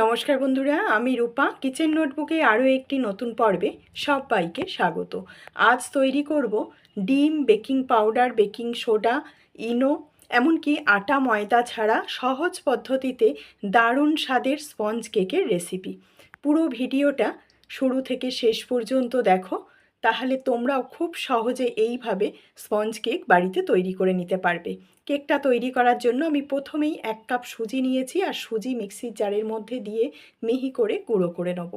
নমস্কার বন্ধুরা, আমি রূপা। কিচেন নোটবুকে আরও একটি নতুন পর্বে সবাইকে স্বাগত। আজ তৈরি করব ডিম, baking powder, baking soda, Eno, এমনকি আটা, ময়দা ছাড়া সহজ পদ্ধতিতে দারুণ স্বাদের স্পঞ্জ কেকের রেসিপি। পুরো ভিডিওটা শুরু থেকে শেষ পর্যন্ত দেখো। তাহলে তোমরাও খুব সহজে এইভাবে স্পঞ্জ কেক বাড়িতে তৈরি করে নিতে পারবে। কেকটা তৈরি করার জন্য আমি প্রথমেই এক কাপ সুজি নিয়েছি আর সুজি মিক্সির জারের মধ্যে দিয়ে মিহি করে গুঁড়ো করে নেব।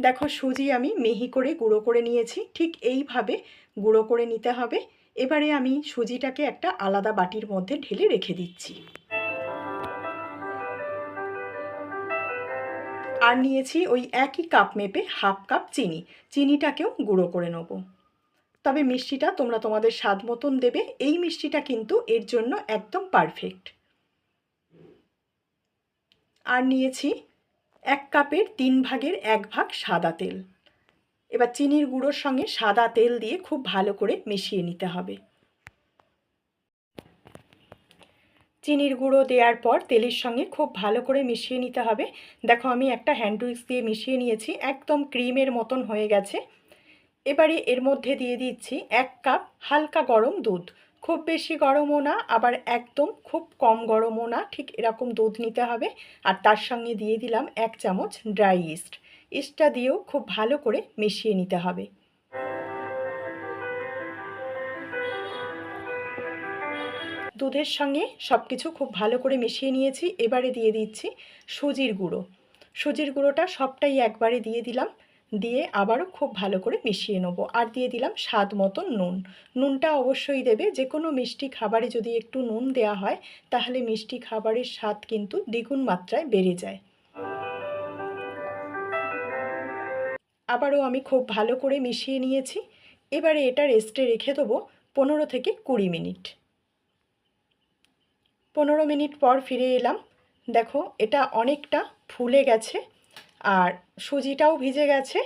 দেখো সুজি আমি মিহি করে গুঁড়ো করে নিয়েছি, ঠিক এইভাবে গুঁড়ো করে নিতে হবে। এবারে আমি সুজিটাকে একটা আলাদা বাটির মধ্যে ঢেলে রেখে দিচ্ছি। আর নিয়েছি ওই একই কাপ মেপে হাফ কাপ চিনি। চিনিটাকেও গুঁড়ো করে নেব। তবে মিষ্টিটা তোমরা তোমাদের স্বাদ মতন দেবে, এই মিষ্টিটা কিন্তু এর জন্য একদম পারফেক্ট আর নিয়েছি এক কাপের তিন ভাগের এক ভাগ সাদা তেল। এবার চিনির গুঁড়োর সঙ্গে সাদা তেল দিয়ে খুব ভালো করে মিশিয়ে নিতে হবে। চিনির গুঁড়ো দেওয়ার পর তেলের সঙ্গে খুব ভালো করে মিশিয়ে নিতে হবে। দেখো, আমি একটা হ্যান্ড উইক্স দিয়ে মিশিয়ে নিয়েছি, একদম ক্রিমের মতন হয়ে গেছে। এবারে এর মধ্যে দিয়ে দিচ্ছি এক কাপ হালকা গরম দুধ। খুব বেশি গরমও না, আবার একদম খুব কম গরমও না, ঠিক এরকম দুধ নিতে হবে। আর তার সঙ্গে দিয়ে দিলাম এক চামচ ড্রাই ইস্ট ইস্টটা দিয়েও খুব ভালো করে মিশিয়ে নিতে হবে। দুধের সঙ্গে সব কিছু খুব ভালো করে মিশিয়ে নিয়েছি, এবারে দিয়ে দিচ্ছি সুজির গুঁড়ো। সুজির গুঁড়োটা সবটাই একবারে দিয়ে দিলাম, দিয়ে আবারও খুব ভালো করে মিশিয়ে নেব। আর দিয়ে দিলাম স্বাদ মতন নুন। নুনটা অবশ্যই দেবে যে কোনো মিষ্টি খাবারে যদি একটু নুন দেওয়া হয়, তাহলে মিষ্টি খাবারের স্বাদ কিন্তু দ্বিগুণ মাত্রায় বেড়ে যায়। আবারও আমি খুব ভালো করে মিশিয়ে নিয়েছি। এবারে এটা রেস্টে রেখে দেবো পনেরো থেকে কুড়ি মিনিট। পনেরো মিনিট পর ফিরে এলাম। দেখো, এটা অনেকটা ফুলে গেছে আর সুজিটাও ভিজে গেছে।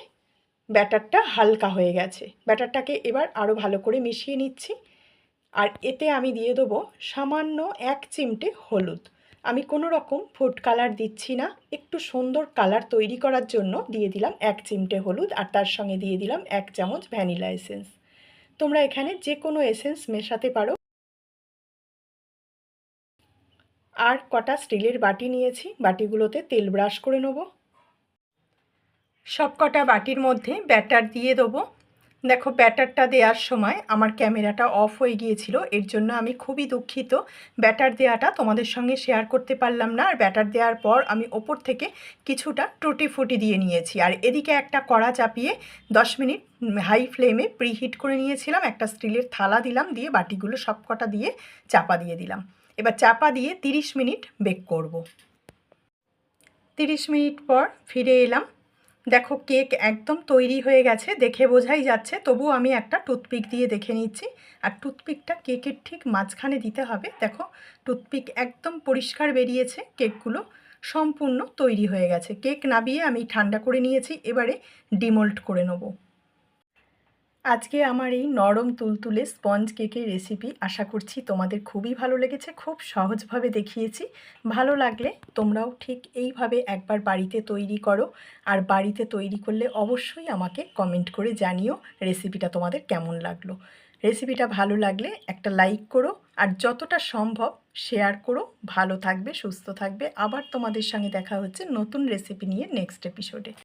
ব্যাটারটা হালকা হয়ে গেছে। ব্যাটারটাকে এবার আরও ভালো করে মিশিয়ে নিচ্ছি। আর এতে আমি দিয়ে দেবো সামান্য এক চিমটে হলুদ। আমি কোনো রকম ফুড কালার দিচ্ছি না। একটু সুন্দর কালার তৈরি করার জন্য দিয়ে দিলাম এক চিমটে হলুদ আর তার সঙ্গে দিয়ে দিলাম এক চামচ ভ্যানিলা এসেন্স। তোমরা এখানে যে কোনো এসেন্স মেশাতে পারো। আর কটা স্টিলের বাটি নিয়েছি, বাটিগুলোতে তেল ব্রাশ করে নেব। সব কটা বাটির মধ্যে ব্যাটার দিয়ে দেবো। দেখো, ব্যাটারটা দেওয়ার সময় আমার ক্যামেরাটা অফ হয়ে গিয়েছিল, এর জন্য আমি খুবই দুঃখিত। ব্যাটার দেওয়াটা তোমাদের সঙ্গে শেয়ার করতে পারলাম না, আর ব্যাটার দেওয়ার পর আমি ওপর থেকে কিছুটা টুটি ফুটি দিয়ে নিয়েছি। আর এদিকে একটা কড়া চাপিয়ে দশ মিনিট হাই ফ্লেমে প্রিহিট করে নিয়েছিলাম, একটা স্টিলের থালা দিলাম, দিয়ে বাটিগুলো সব কটা দিয়ে চাপা দিয়ে দিলাম। এবার চাপা দিয়ে 30 মিনিট বেক করব। 30 মিনিট পর ফিরে এলাম। দেখো কেক একদম তৈরি হয়ে গেছে, দেখে বোঝাই যাচ্ছে। তবু আমি একটা টুথপিক দিয়ে দেখে নিচ্ছি। আর টুথপিকটা কেকের ঠিক মাঝখানে দিতে হবে। দেখো টুথপিক একদম পরিষ্কার বেরিয়েছে, কেকগুলো সম্পূর্ণ তৈরি হয়ে গেছে। কেক নাবিয়ে আমি ঠান্ডা করে নিয়েছি, এবারে ডিমোল্ট করে নেব। আজকে আমার এই নরম তুলতুলে স্পঞ্জ কেকের রেসিপি আশা করছি তোমাদের খুবই ভালো লেগেছে, খুব সহজভাবে দেখিয়েছি। ভালো লাগলে তোমরাও ঠিক এইভাবে একবার বাড়িতে তৈরি করো আর বাড়িতে তৈরি করলে অবশ্যই আমাকে কমেন্ট করে জানিও রেসিপিটা তোমাদের কেমন লাগল। রেসিপিটা ভালো লাগলে একটা লাইক করো আর যতটা সম্ভব শেয়ার করো। ভালো থাকবে, সুস্থ থাকবে। আবার তোমাদের সঙ্গে দেখা হচ্ছে নতুন রেসিপি নিয়ে নেক্সট এপিসোডে